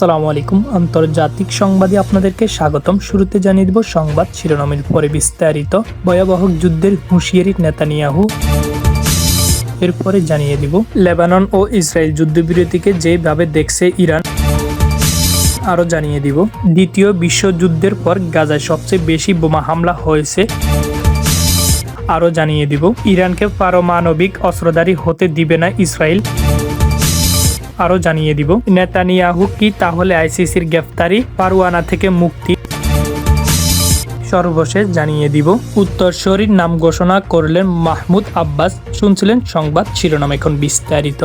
আসসালামু আলাইকুম। আন্তর্জাতিক সংবাদে আপনাদেরকে স্বাগতম। শুরুতে জানিয়ে দিব সংবাদ শিরোনামের পরে বিস্তারিত। ভয়াবহ যুদ্ধের হুঁশিয়ারি নেতানিয়াহু। এরপরে জানিয়ে দিব, লেবানন ও ইসরায়েল যুদ্ধবিরতিকে যেভাবে দেখছে ইরান। আরও জানিয়ে দিব, দ্বিতীয় বিশ্বযুদ্ধের পর গাজায় সবচেয়ে বেশি বোমা হামলা হয়েছে। আরও জানিয়ে দিব, ইরানকে পারমাণবিক অস্ত্রধারী হতে দিবে না ইসরায়েল। আরও জানিয়ে দিব। নেতানিয়াহু কি তাহলে আইসিসির গ্রেফতারি পারুয়ানা থেকে মুক্তি সর্বশেষ জানিয়ে দিব। উত্তরসূরির নাম ঘোষণা করলেন মাহমুদ আব্বাস, শুনছিলেন সংবাদ শিরোনাম এখন বিস্তারিত।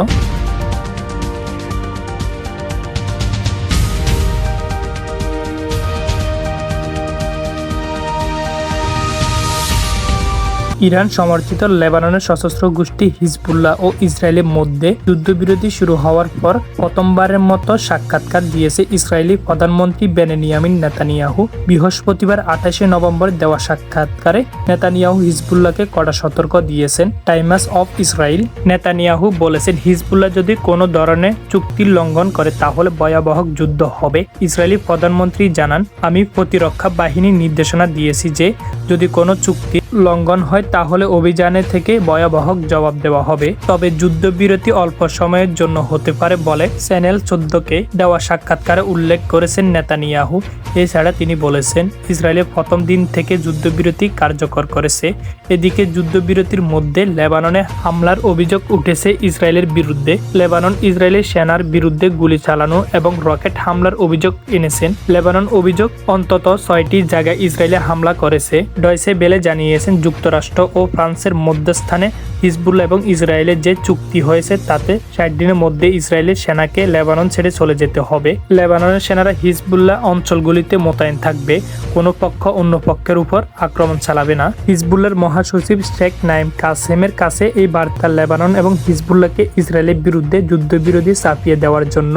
ইরান সমর্থিত লেবাননের সশস্ত্র গোষ্ঠী হিজবুল্লাহ ও ইসরায়েলের মধ্যে যুদ্ধবিরতি শুরু হওয়ার পর প্রথমবারের মতো সাক্ষাৎকার দিয়েছে ইসরায়েলি প্রধানমন্ত্রী বেনেনিয়ামিন নেতানিয়াহু। বৃহস্পতিবার আঠাশে নভেম্বর দেওয়া সাক্ষাৎকারে নেতানিয়াহু হিজবুল্লাহকে কড়া সতর্ক দিয়েছেন। টাইমাস অফ ইসরায়েল নেতানিয়াহু বলেছেন, হিজবুল্লাহ যদি কোনো ধরনের চুক্তি লঙ্ঘন করে, তাহলে ভয়াবহ যুদ্ধ হবে। ইসরায়েলি প্রধানমন্ত্রী জানান, আমি প্রতিরক্ষা বাহিনীর নির্দেশনা দিয়েছি যে যদি কোনো চুক্তি লঙ্ঘন হয়, তাহলে অভিযানে থেকে ভয়াবহ জবাব দেওয়া হবে। তবে যুদ্ধবিরতি অল্প সময়ের জন্য হতে পারে বলে চ্যানেল চোদ্দকে দেওয়া সাক্ষাৎকারে উল্লেখ করেছেন নেতানিয়াহু। এছাড়া তিনি বলেছেন ইসরায়েলের প্রথম দিন থেকে যুদ্ধবিরতি কার্যকর করেছে। এদিকে যুদ্ধবিরতির মধ্যে লেবাননে হামলার অভিযোগ উঠেছে ইসরায়েলের বিরুদ্ধে। লেবানন ইসরায়েলের সেনার বিরুদ্ধে গুলি চালানো এবং রকেট হামলার অভিযোগ এনেছেন। লেবানন অভিযোগ অন্তত ছয়টি জায়গায় ইসরায়েলে হামলা করেছে। ডয়সে বেলে জানিয়েছেন যুক্তরাষ্ট্র ও ফ্রান্সের মধ্যস্থানে হিজবুল্লাহ এবং ইসরায়েলের যে চুক্তি হয়েছে তাতে ষাট দিনের মধ্যে ইসরায়েলের সেনাকে লেবানন ছেড়ে চলে যেতে হবে। লেবাননের সেনারা হিজবুল্লাহ অঞ্চলগুলিতে মোতায়েন থাকবে, কোনো পক্ষ অন্য পক্ষের উপর আক্রমণ চালাবে না। হিজবুল্লাহর মহাসচিব শেখ নাইম কাসেমের কাছে এই বার্তা লেবানন এবং হিজবুল্লাহকে ইসরায়েলের বিরুদ্ধে যুদ্ধবিরোধী চাপিয়ে দেওয়ার জন্য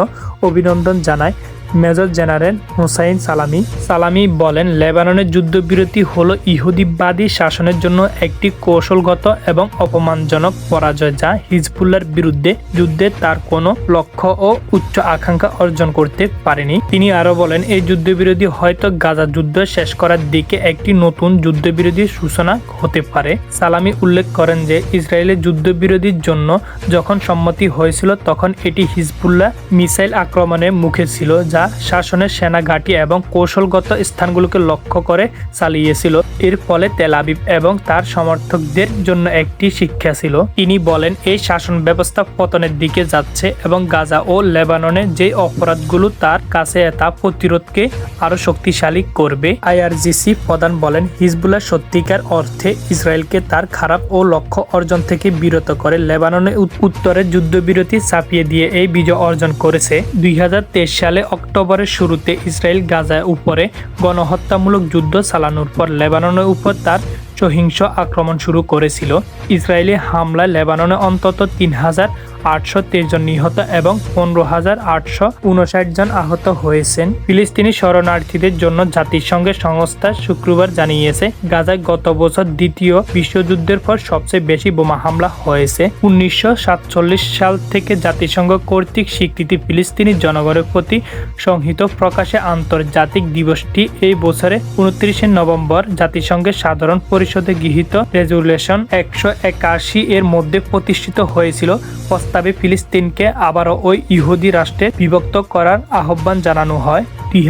অভিনন্দন জানায়। মেজর জেনারেল হুসাইন সালামি। সালামি বলেন, লেবাননের যুদ্ধবিরতি হলো ইহুদিবাদী শাসনের জন্য একটি কৌশলগত এবং অপমানজনক পরাজয় যা হিজবুল্লার বিরুদ্ধে যুদ্ধে তার কোনো লক্ষ্য ও উচ্চ আকাঙ্ক্ষা অর্জন করতে পারেনি। তিনি আরও বলেন, এই যুদ্ধবিরতি হয়তো গাজা যুদ্ধ শেষ করার দিকে একটি নতুন যুদ্ধবিরতির সূচনা হতে পারে। সালামি উল্লেখ করেন যে ইসরায়েলের যুদ্ধবিরোধীর জন্য যখন সম্মতি হয়েছিল, তখন এটি হিজবুল্লাহ মিসাইল আক্রমণের মুখে ছিল, যা শাসনের সেনা ঘাঁটি এবং কৌশলগত স্থানগুলোকে লক্ষ্য করে চালিয়েছিল। এর ফলে তেল আবিব এবং তার সমর্থকদের জন্য একটি শিক্ষা ছিল। তিনি বলেন, এই শাসন ব্যবস্থা পতনের দিকে যাচ্ছে এবং গাজা ও লেবাননে যে অপরাধগুলো তার কাছে, তা প্রতিরোধকে আরও শক্তিশালী করবে। আইআরজিসি প্রধান বলেন, হিজবুল্লাহ সত্যিকার অর্থে ইসরায়েলকে তার খারাপ ও লক্ষ্য অর্জন থেকে বিরত করে লেবাননে উত- উত্তরে যুদ্ধবিরতি চাপিয়ে দিয়ে এই বিজয় অর্জন করেছে। দুই হাজার তেইশ সালে অক্টোবরের শুরুতে ইসরায়েল গাজায় উপরে গণহত্যামূলক যুদ্ধ চালানোর পর লেবাননের উপর তার সহিংস আক্রমণ শুরু করেছিল। ইসরায়েলি হামলায় লেবাননে অন্তত তিন হাজার আটশো তেইশ জন নিহত এবং পনেরো হাজার আটশো উনষাট জন আহত হয়েছেন। ফিলিস্তিনি শরণার্থীদের জন্য জাতিসংঘের সংস্থা শুক্রবার জানিয়েছে, গাজায় গত বছর দ্বিতীয় বিশ্বযুদ্ধের পর সবচেয়ে বেশি বোমা হামলা হয়েছে। উনিশশো সাতচল্লিশ সাল থেকে জাতিসংঘ কর্তৃক স্বীকৃতি ফিলিস্তিনি জনগণের প্রতি সংহিত প্রকাশে আন্তর্জাতিক দিবসটি এই বছরে উনত্রিশে নভেম্বর জাতিসংঘের সাধারণ পরিষদে গৃহীত রেজুলেশন একশো একাশি এর মধ্যে প্রতিষ্ঠিত হয়েছিল। প্রস্তাবে ফিলিস্তিনকে আবারও ওই ইহুদি রাষ্ট্রে বিভক্ত করার আহ্বান জানানো হয়। দুই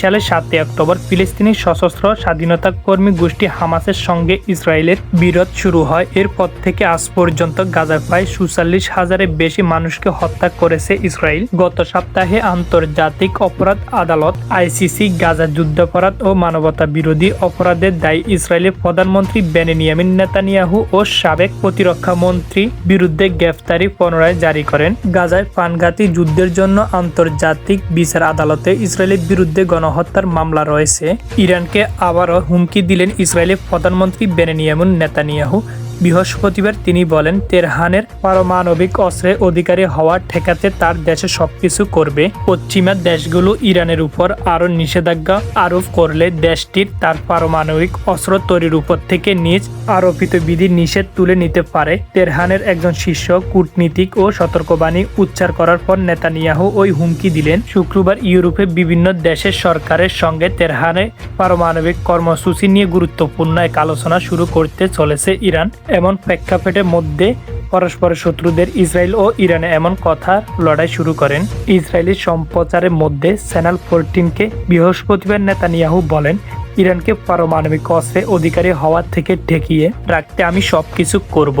সালের সাতই অক্টোবর ফিলিস্তিনি সশস্ত্র স্বাধীনতা কর্মী গোষ্ঠী হামাসের সঙ্গে ইসরায়েলের বিরোধ শুরু হয়। এরপর থেকে আজ পর্যন্ত গাজার প্রায় সুচল্লিশ হাজারের বেশি মানুষকে হত্যা করেছে ইসরায়েল। গত সপ্তাহে আন্তর্জাতিক অপরাধ আদালত, আইসিসি, গাজা যুদ্ধাপরাধ ও মানবতা বিরোধী অপরাধের দায়ী ইসরায়েলের প্রধানমন্ত্রী বেনেনিয়ামিন নেতানিয়াহু ও সাবেক প্রতিরক্ষা মন্ত্রী বিরুদ্ধে গ্রেফতারি পুনরায় জারি করেন। গাজায় প্রাণঘাতী যুদ্ধের জন্য আন্তর্জাতিক বিচার আদালতে ইসরায়েলের বিরুদ্ধে গণহত্যার মামলা রয়েছে। ইরানকে আবারও হুমকি দিলেন ইসরায়েলের প্রধানমন্ত্রী বেনেনিয়ামুন নেতানিয়াহু। বৃহস্পতিবার তিনি বলেন তেরহানের পারমাণবিক অস্ত্রের অধিকারী হওয়া ঠেকাতে তার দেশে সবকিছু করবে। পশ্চিমা দেশগুলো ইরানের উপর আরও নিষেধাজ্ঞা আরোপ করলে দেশটির তার পারমাণবিক অস্ত্র তৈরির উপর থেকে নিজ আরোপিত বিধি নিষেধ তুলে নিতে পারে। তেরহানের একজন শীর্ষ কূটনীতিক ও সতর্কবাণী উচ্চার করার পর নেতানিয়াহু ওই হুমকি দিলেন। শুক্রবার ইউরোপে বিভিন্ন দেশের সরকারের সঙ্গে তেহরানে পারমাণবিক কর্মসূচি নিয়ে গুরুত্বপূর্ণ এক আলোচনা শুরু করতে চলেছে ইরান। এমন প্রেক্ষাপটের মধ্যে পরস্পরের শত্রুদের ইসরায়েল ও ইরানে এমন কথা লড়াই শুরু করেন। ইসরায়েলি সম্প্রচারের মধ্যে চ্যানেল ফোরটিনকে বৃহস্পতিবার নেতানিয়াহু বলেন, ইরানকে পারমাণবিক অস্ত্রে অধিকারী হওয়ার থেকে ঠেকিয়ে রাখতে আমি সব কিছু করব।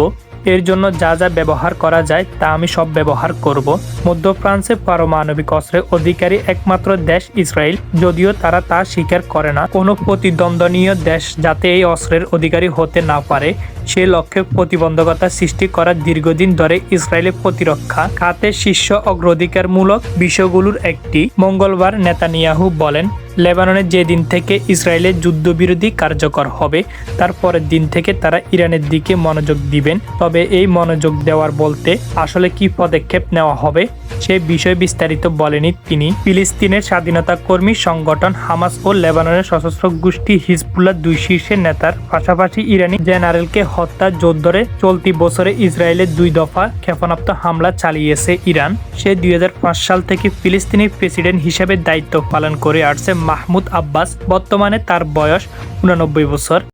এর জন্য যা যা ব্যবহার করা যায় তা আমি সব ব্যবহার করব। মধ্য ফ্রান্সে পারমাণবিক অস্ত্রের অধিকারী একমাত্র দেশ ইসরায়েল, যদিও তারা তা স্বীকার করে না। কোনো প্রতিদ্বন্দ্বনীয় দেশ যাতে এই অস্ত্রের অধিকারী হতে না পারে, সে লক্ষ্যে প্রতিবন্ধকতা সৃষ্টি করা দীর্ঘদিন ধরে ইসরায়েলের প্রতিরক্ষা খাতে শীর্ষ অগ্রাধিকারমূলক বিষয়গুলোর একটি। মঙ্গলবার নেতানিয়াহু বলেন লেবাননে যে দিন থেকে ইসরায়েলের যুদ্ধবিরোধী কার্যকর হবে, তার পরের দিন থেকে তারা ইরানের দিকে মনোযোগ দিবেন। তবে এই মনোযোগ দেওয়ার বলতে আসলে কি পদক্ষেপ নেওয়া হবে, সে বিষয়ে বিস্তারিত বলেনি তিনি। ফিলিস্তিনের স্বাধীনতা কর্মী সংগঠন হামাস ও লেবাননের সশস্ত্র গোষ্ঠী হিজবুল্লাহ দুই শীর্ষের নেতার পাশাপাশি ইরানি জেনারেলকে হত্যা জোর ধরে চলতি বছরে ইসরায়েলের দুই দফা ক্ষেপণাস্ত্র হামলা চালিয়েছে ইরান। সে দুই হাজার পাঁচ সাল থেকে ফিলিস্তিনি প্রেসিডেন্ট হিসেবে দায়িত্ব পালন করে আসছে মাহমুদ আব্বাস বর্তমানে তার বয়স উনানব্বই বছর।